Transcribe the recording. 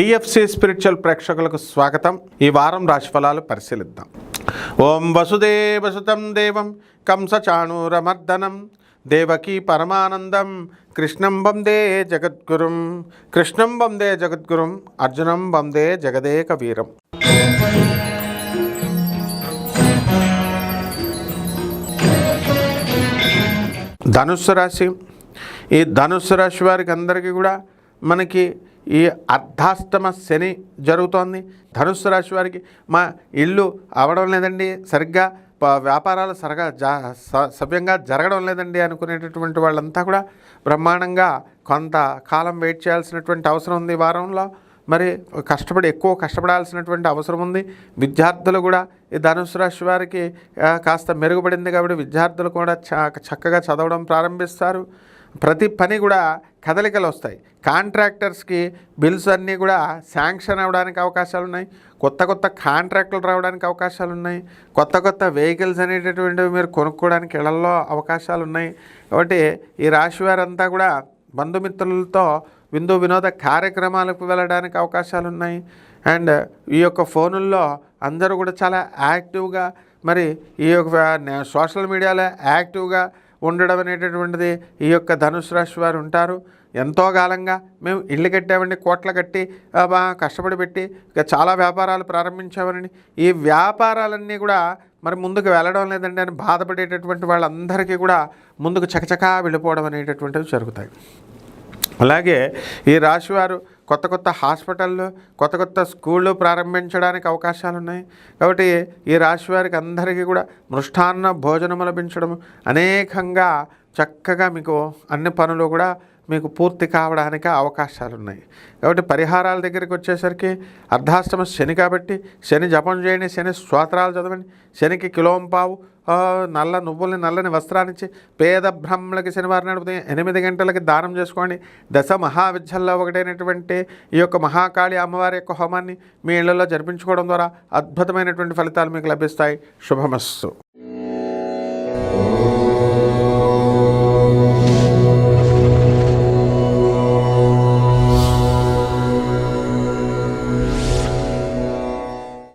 TFC spiritual ప్రేక్షకులకు స్వాగతం. ఈ వారం రాశిఫలాలు పరిశీలిద్దాం. ఓం వసుదేవసుతం దేవం కంసచాణూరమర్దనం దేవకీ పరమానందం కృష్ణం వందే జగద్గురుం కృష్ణం వందే జగద్గురుం అర్జునం వందే జగదేక వీరం ధనుస్సు రాశి. ఈ ధనుస్సు రాశి వారికి అందరికీ కూడా మనకి ఈ అర్ధాష్టమ శని జరుగుతోంది. ధనుస్సు రాశి వారికి మా ఇల్లు అవడం లేదండి. సరిగ్గా వ్యాపారాలు సరగా జా స- సవ్యంగా జరగడం లేదండి అనుకునేటటువంటి వాళ్ళంతా కూడా బ్రహ్మాండంగా కొంత కాలం వెయిట్ చేయాల్సినటువంటి అవసరం ఉంది వారంలో. మరి కష్టపడి ఎక్కువ కష్టపడాల్సినటువంటి అవసరం ఉంది. విద్యార్థులు కూడా ఈ ధనుసు రాశి వారికి కాస్త మెరుగుపడింది కాబట్టి విద్యార్థులు కూడా చ- చక్కగా చదవడం ప్రారంభిస్తారు. ప్రతి పని కూడా కదలికలు వస్తాయి. కాంట్రాక్టర్స్కి బిల్స్ అన్నీ కూడా శాంక్షన్ అవ్వడానికి అవకాశాలు ఉన్నాయి. కొత్త కొత్త కాంట్రాక్టులు రావడానికి అవకాశాలు ఉన్నాయి. కొత్త కొత్త వెహికల్స్ అనేటటువంటివి మీరు కొనుక్కోవడానికి ఇళ్ళలో అవకాశాలు ఉన్నాయి. కాబట్టి ఈ రాశి వారంతా కూడా బంధుమిత్రులతో విందు వినోద కార్యక్రమాలకు వెళ్ళడానికి అవకాశాలు ఉన్నాయి. అండ్ ఈ యొక్క ఫోనుల్లో అందరూ కూడా చాలా యాక్టివ్గా మరి ఈ యొక్క సోషల్ మీడియాలో యాక్టివ్గా ఉండడం అనేటటువంటిది ఈ యొక్క ధనుసు రాశి వారు ఉంటారు. ఎంతో కాలంగా మేము ఇల్లు కట్టామండి కోట్ల కట్టి కష్టపడి పెట్టి చాలా వ్యాపారాలు ప్రారంభించామని. ఈ వ్యాపారాలన్నీ కూడా మరి ముందుకు వెళ్ళడం లేదండి అని బాధపడేటటువంటి వాళ్ళందరికీ కూడా ముందుకు చకచకా వెళ్ళిపోవడం అనేటటువంటివి జరుగుతాయి. అలాగే ఈ రాశివారు కొత్త కొత్త హాస్పిటళ్ళు కొత్త కొత్త స్కూళ్ళు ప్రారంభించడానికి అవకాశాలు ఉన్నాయి కాబట్టి ఈ రాశివారికి అందరికీ కూడా మృష్టాన్న భోజనం లభించడం అనేకంగా చక్కగా మీకు అన్ని పనులు కూడా మీకు పూర్తి కావడానికి అవకాశాలు ఉన్నాయి కాబట్టి పరిహారాల దగ్గరికి వచ్చేసరికి అర్ధాష్టమ శని కాబట్టి శని జపం చేయండి శని స్తోత్రాలు చదవండి శనికి కిలోంపావు నల్ల నువ్వుల్ని నల్లని వస్త్రాన్నిచ్చి పేద బ్రహ్మలకి శనివారం నాడు ఎనిమిది గంటలకి దానం చేసుకోండి. దశ మహావిద్యల్లో ఒకటైనటువంటి ఈ యొక్క మహాకాళి అమ్మవారి యొక్క హోమాన్ని మీ ఇళ్ళలో జరిపించుకోవడం ద్వారా అద్భుతమైనటువంటి ఫలితాలు మీకు లభిస్తాయి. శుభమస్సు